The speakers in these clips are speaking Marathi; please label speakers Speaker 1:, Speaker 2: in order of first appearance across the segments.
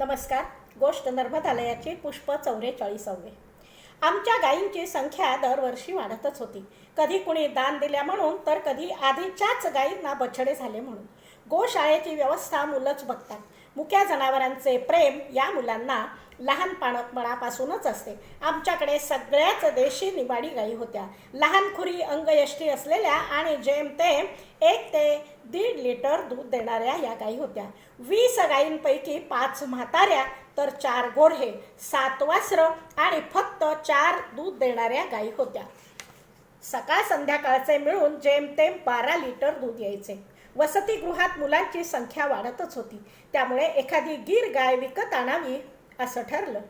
Speaker 1: नमस्कार. गोष्ट नर्मदालयाची पुष्प चौवेचाळीसावे आमच्या गायींची संख्या दरवर्षी वाढतच होती. कधी कुणी दान दिल्या म्हणून तर कधी आधीच्याच गायींना बछडे झाले म्हणून. गोशाळेची व्यवस्था मुलंच बघतात. मुक्या जनावरांचे प्रेम या मुलांना लहानपणापासूनच असते. आमच्याकडे सगळ्याच देशी निबाडी गायी होत्या. लहान खुरी अंगयष्टी असलेल्या आणि जेमतेम एक ते दीड लिटर दूध देणाऱ्या या गायी होत्या. वीस गायींपैकी पाच म्हाताऱ्या तर चार गोऱ्हे सात वासरं आणि फक्त चार दूध देणाऱ्या गायी होत्या. सकाळ संध्याकाळचे मिळून जेमतेम बारा लिटर दूध यायचे. वसतिगृहात मुलांची संख्या वाढतच होती. त्यामुळे एखादी गीर गाय विकत आणावी असं ठरलं.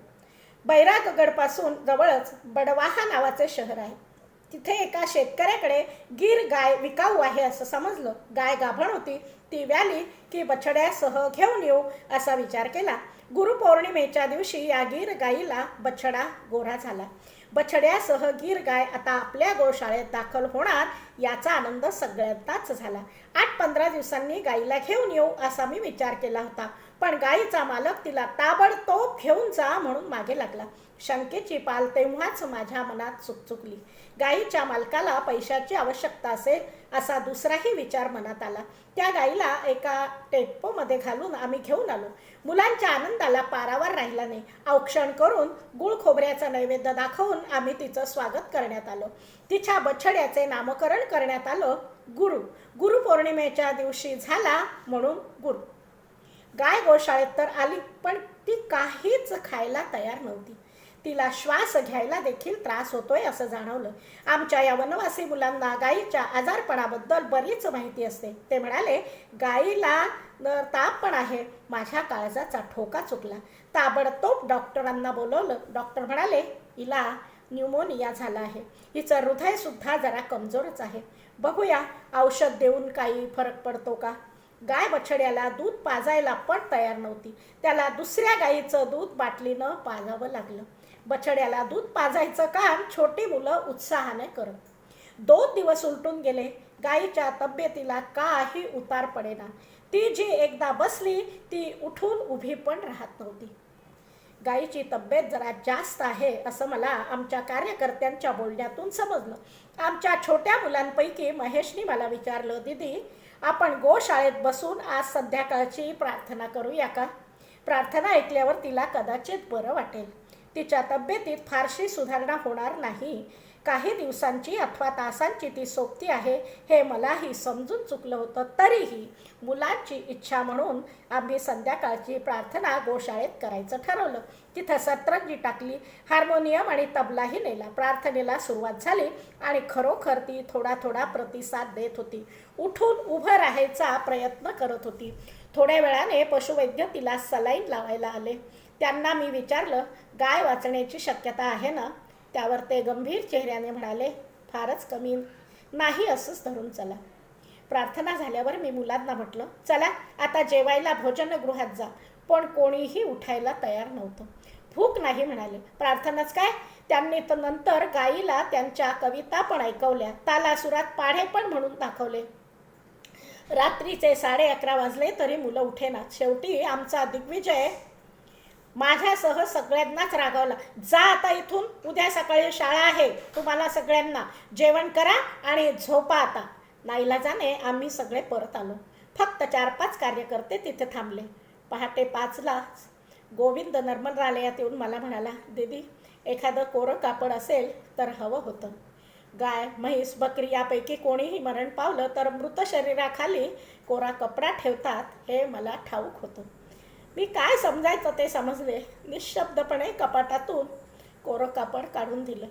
Speaker 1: बैरागगडपासून जवळच बडवाहा नावाचे शहर आहे. तिथे एका शेतकऱ्याकडे गीर गाय विकाऊ आहे असं समजलं. गाय गाभण होती. ती व्याली की बछड्यासह घेऊन येऊ असा विचार केला. गुरुपौर्णिमेच्या दिवशी या गीर गाईला बछडा गोरा झाला. बछड्यासह गीर गाय आता आपल्या गोशाळेत दाखल होणार याचा आनंद सगळ्यांनाच झाला. आठ पंधरा दिवसांनी गाईला घेऊन येऊ असा मी विचार केला होता. पण गायीचा मालक तिला ताबडतोब घेऊन जा म्हणून मागे लागला. शंकेची पाल तेव्हाच माझ्या मनात चुकचुकली. गायीच्या मालकाला पैशाची आवश्यकता असेल असा दुसराही विचार मनात आला. त्या गायीला एका टेप्पोमध्ये घालून आम्ही घेऊन आलो. मुलांच्या आनंदाला पारावर राहिला नाही. औक्षण करून गुळ खोबऱ्याचा नैवेद्य दाखवून आम्ही तिचं स्वागत करण्यात आलो. तिच्या बछड्याचे नामकरण करण्यात आलं गुरु. गुरुपौर्णिमेच्या दिवशी झाला म्हणून गुरु. गाय गोशाळेत तर आली पण ती काहीच खायला तयार नव्हती. तिला श्वास घ्यायला देखील त्रास होतोय असं जाणवलं. आमच्या या वनवासी मुलांना गायीच्या आजारपणाबद्दल बरीच माहिती असते. ते म्हणाले गायीला न ताप पण आहे. माझ्या काळजाचा ठोका चुकला. ताबडतोब डॉक्टरांना बोलवलं. डॉक्टर म्हणाले हिला न्यूमोनिया झाला आहे. हिचं हृदयसुद्धा जरा कमजोरच आहे. बघूया औषध देऊन काही फरक पडतो का? गाय बछड्याला दूध पाजायला पण तयार नव्हती. त्याला दुसऱ्या गायीचं दूध बाटलीनं पाजावं लागलं. बछड्याला दूध पाजायचं काम छोटी मुलं उत्साहाने करत. दोन दिवस उलटून गेले. गायीच्या तब्येतीला काही उतार पडेना. ती जी एकदा बसली ती उठून उभी पण राहत नव्हती. गायीची तब्येत जरा जास्त आहे असं मला आमच्या कार्यकर्त्यांच्या बोलण्यातून समजलं. आमच्या छोट्या मुलांपैकी महेशनी मला विचारलं दीदी आपण गोशाळेत बसून आज संध्याकाळची प्रार्थना करूया का? प्रार्थना ऐकल्यावर तिला कदाचित बरं वाटेल. तिच्या तब्येतीत फारशी सुधारणा होणार नाही. काही दिवसांची अथवा तासांची ती सोबती आहे हे मलाही समजून चुकलं होतं. तरीही मुलांची इच्छा म्हणून आम्ही संध्याकाळची प्रार्थना गोशाळेत करायचं ठरवलं. तिथं सतरंजी टाकली हार्मोनियम आणि तबलाही नेला. प्रार्थनेला सुरुवात झाली आणि खरोखर ती थोडा थोडा प्रतिसाद देत होती. उठून उभं राहायचा प्रयत्न करत होती. थोड्या वेळाने पशुवैद्य तिला सलाईन लावायला आले. त्यांना मी विचारलं गाय वाचण्याची शक्यता आहे ना? त्यावर ते गंभीर चेहऱ्याने म्हणाले फारच कमी. नाही असंच धरून चला. प्रार्थना झाल्यावर मी मुलांना म्हटलं चला आता जेवायला भोजनगृहात जा. पण कोणीही उठायला तयार नव्हतं. भूक नाही म्हणाले. प्रार्थनाच काय? त्यांनी तर नंतर गाईला त्यांच्या कविता पण ऐकवल्या तालासुरात पाढे पण म्हणून दाखवले. रात्रीचे साडे अकरा वाजले तरी मुलं उठेनात. शेवटी आमचा दिग्विजय माझ्यासह सगळ्यांनाच रागावला. जा आता इथून उद्या सकाळी शाळा आहे तुम्हाला सगळ्यांना जेवण करा आणि झोपा आता. नाईलाजाने आम्ही सगळे परत आलो. फक्त चार पाच कार्यकर्ते तिथे थांबले. पहाटे पाचला गोविंद नर्मदालयात येऊन मला म्हणाला दीदी एखादं कोरं कापड असेल तर हवं होतं. गाय म्हैस बकरी यापैकी कोणीही मरण पावलं तर मृत शरीराखाली कोरा कपडा ठेवतात हे मला ठाऊक होतं. मी काय समजायचं ते समजले. निशब्दपणे कपाटातून कोरं कापड काढून दिलं.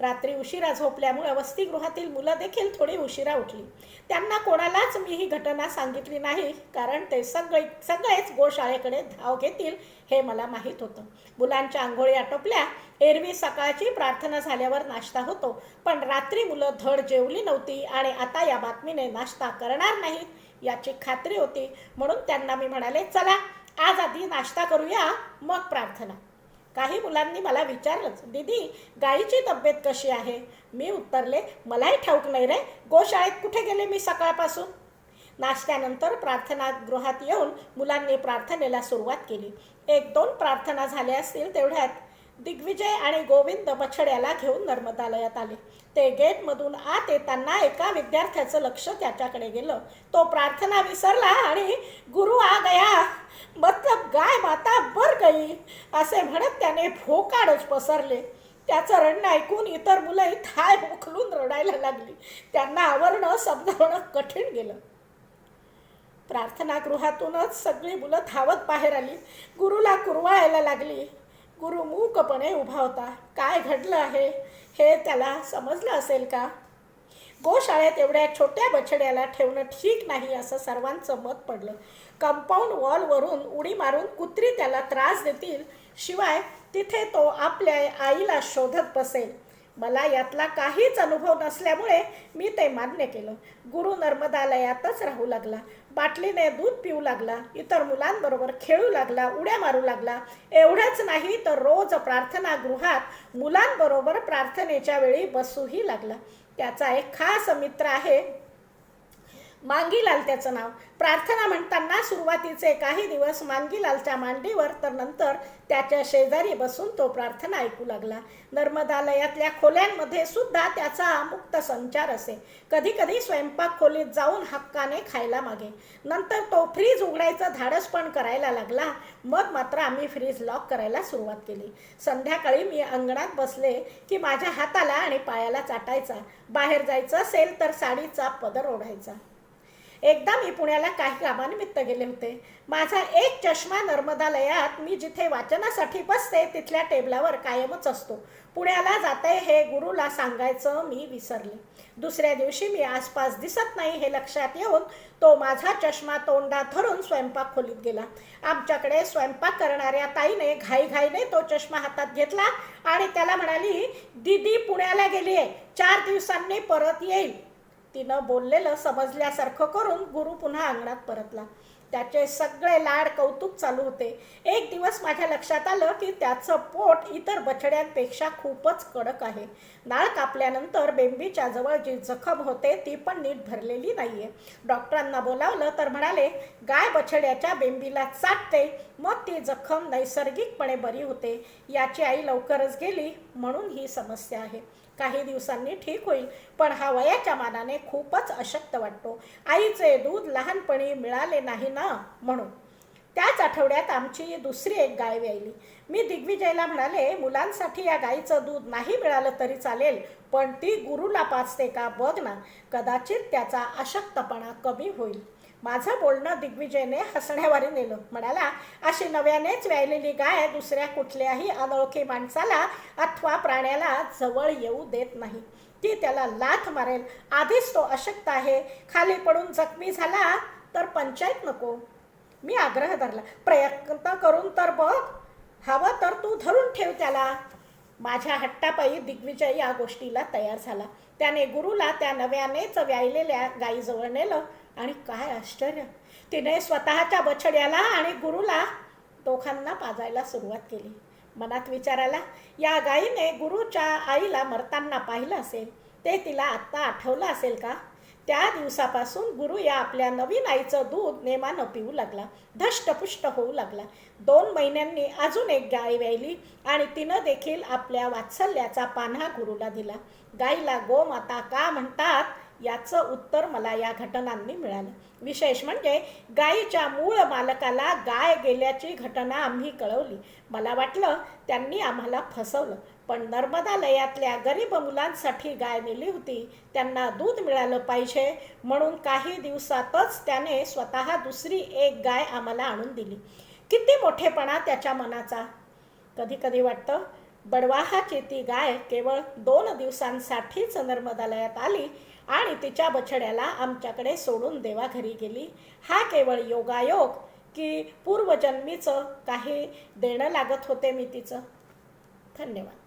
Speaker 1: रात्री उशिरा झोपल्यामुळे वसतिगृहातील मुलं देखील थोडी उशिरा उठली. त्यांना कोणालाच मी ही घटना सांगितली नाही कारण ते सगळे सगळेच गोशाळेकडे धाव घेतील हे मला माहीत होतं. मुलांच्या आंघोळी आटोपल्या एरवी सकाळची प्रार्थना झाल्यावर नाश्ता होतो. पण रात्री मुलं धड जेवली नव्हती आणि आता या बातमीने नाश्ता करणार नाहीत याची खात्री होती. म्हणून त्यांना मी म्हणाले चला आज आधी नाश्ता करूया मग प्रार्थना. काही मुलांनी मला विचारलंच दीदी गाईची तब्येत कशी आहे? मी उत्तरले मलाही ठाऊक नाही रे गोशाळेत कुठे गेले मी सकाळपासून? नाश्त्यानंतर प्रार्थनागृहात येऊन मुलांनी प्रार्थनेला सुरुवात केली. एक दोन प्रार्थना झाल्या असतील तेवढ्यात दिग्विजय आणि गोविंद बछड्याला घेऊन नर्मदालयात आले. ते गेटमधून आत येताना एका विद्यार्थ्याचं लक्ष त्याच्याकडे गेलं. तो प्रार्थना विसरला आणि गुरु आ गया मतलब गाय माता बर गई असे म्हणत त्याने भोकाडच पसरले. त्याचं रडणं ऐकून इतर मुलंही थाय उखलून रडायला लागली. त्यांना आवरणं समजावणं कठीण गेलं. प्रार्थनागृहातूनच सगळी मुलं धावत बाहेर आली. गुरुला कुरवाळायला लागली. गुरु मूकपणे उभा होता. काय घडलं आहे? हे त्याला समजलं असेल का? गोशाळेत एवढ्या छोट्या बछड्याला ठेवणं ठीक नाही असं सर्वांचं मत पडलं. कंपाऊंड वॉलवरून उडी मारून कुत्री त्याला त्रास देतील शिवाय तिथे तो आपल्या आईला शोधत बसेल. मला यातला काहीच अनुभव नसल्यामुळे मी ते मान्य केलं. गुरु नर्मदालयातच राहू लागला. बाटलीने दूध पिऊ लागला. इतर मुलांबरोबर खेळू लागला उड्या मारू लागला. एवढंच नाही तर रोज प्रार्थनागृहात मुलांबरोबर प्रार्थनेच्या वेळी बसूही लागला. त्याचा एक खास मित्र आहे मांगीलाल त्याचं नाव. प्रार्थना म्हणताना सुरुवातीचे काही दिवस मांगीलालच्या मांडीवर तर नंतर त्याच्या शेजारी बसून तो प्रार्थना ऐकू लागला. नर्मदालयातल्या खोल्यांमध्ये सुद्धा त्याचा मुक्त संचार असे. कधी कधी स्वयंपाक खोलीत जाऊन हक्काने खायला मागे. नंतर तो फ्रीज उघडायचं धाडस पण करायला लागला. मग मात्र आम्ही फ्रीज लॉक करायला सुरुवात केली. संध्याकाळी मी अंगणात बसले की माझ्या हाताला आणि पायाला चाटायचा. बाहेर जायचं असेल तर साडीचा पदर ओढायचा. एकदा मी पुण्याला काही कामानिमित्त गेले होते. माझा एक चष्मा नर्मदालयात मी जिथे वाचनासाठी बसते तिथल्या टेबलावर कायमच असतो. पुण्याला जाते हे गुरुला सांगायचं मी विसरले. दुसऱ्या दिवशी मी आसपास दिसत नाही हे लक्षात येऊन तो माझा चष्मा तोंडात धरून स्वयंपाक खोलीत गेला. आमच्याकडे स्वयंपाक करणाऱ्या ताईने घाईघाईने तो चष्मा हातात घेतला आणि त्याला म्हणाली दीदी पुण्याला गेली आहे चार दिवसांनी परत येईल. तिनं बोललेलं समजल्यासारखं करून गुरु पुन्हा अंगणात परतला. त्याचे सगळे लाड कौतुक चालू होते. एक दिवस माझ्या लक्षात आलं की त्याचं पोट इतर बछड्यांपेक्षा खूपच कडक आहे. नाळ कापल्यानंतर बेंबीच्या जवळ जी जखम होते ती पण नीट भरलेली नाहीये. डॉक्टरांना बोलावलं तर म्हणाले गाय बछड्याच्या बेंबीला चाटते मग ती जखम नैसर्गिकपणे बरी होते. याची आई लवकरच गेली म्हणून ही समस्या आहे. काही दिवसांनी ठीक होईल. पण हा वयाच्या मानाने खूपच अशक्त वाटतो. आईचे दूध लहानपणी मिळाले नाही ना म्हणून. त्याच आठवड्यात आमची दुसरी एक गाय व्यायली मी दिग्विजयला म्हणाले मुलांसाठी या गायीचं दूध नाही मिळालं तरी चालेल पण ती गुरुला पाचते का बघ ना. कदाचित त्याचा अशक्तपणा कमी होईल. माझं बोलणं दिग्विजयने हसण्यावारी नेलं. म्हणाला अशी नव्यानेच व्यायलेली गाय दुसऱ्या कुठल्याही अनोळखी माणसाला अथवा प्राण्याला जवळ येऊ देत नाही. ती त्याला लाथ मारेल. आधीच तो अशक्त आहे. खाली पडून जखमी झाला तर पंचायत नको. मी आग्रह धरला प्रयत्न करून तर बघ. हवं तर तू धरून ठेव त्याला. माझ्या हट्टापायी दिग्विजय या गोष्टीला तयार झाला. त्याने गुरुला त्या नव्यानेच व्यायलेल्या गायीजवळ नेलं. आणि काय आश्चर्य! तिने स्वतःच्या बछड्याला आणि गुरुला दोघांना पाजायला सुरुवात केली. मनात विचारायला या गायीने गुरुच्या आईला मरताना पाहिलं असेल ते तिला आत्ता आठवलं असेल का? त्या दिवसापासून गुरु या आपल्या नवीन आईचं दूध नेमानं पिऊ लागला. धष्टपुष्ट होऊ लागला. दोन महिन्यांनी अजून एक गाय व्यायली आणि तिनं देखील आपल्या वात्सल्याचा पान्हा गुरुला दिला. गाईला गोमाता का म्हणतात याचं उत्तर मला या घटनांनी मिळालं. विशेष म्हणजे गायीच्या मूळ मालकाला गाय गेल्याची घटना आम्ही कळवली. मला वाटलं त्यांनी आम्हाला फसवलं. पण नर्मदालयातल्या गरीब मुलांसाठी गाय नेली होती. त्यांना दूध मिळालं पाहिजे. म्हणून काही दिवसातच त्याने स्वतः दुसरी एक गाय आम्हाला आणून दिली. किती मोठेपणा त्याच्या मनाचा. कधी कधी वाटतं बडवाहाची ती गाय केवळ दोन दिवसांसाठीच नर्मदालयात आली. आणि तिच्या बछड्याला आमच्याकडे सोडून देवाघरी गेली. हा केवळ योगायोग की पूर्वजन्मीचं काही देणं लागत होते मी तिचं. धन्यवाद.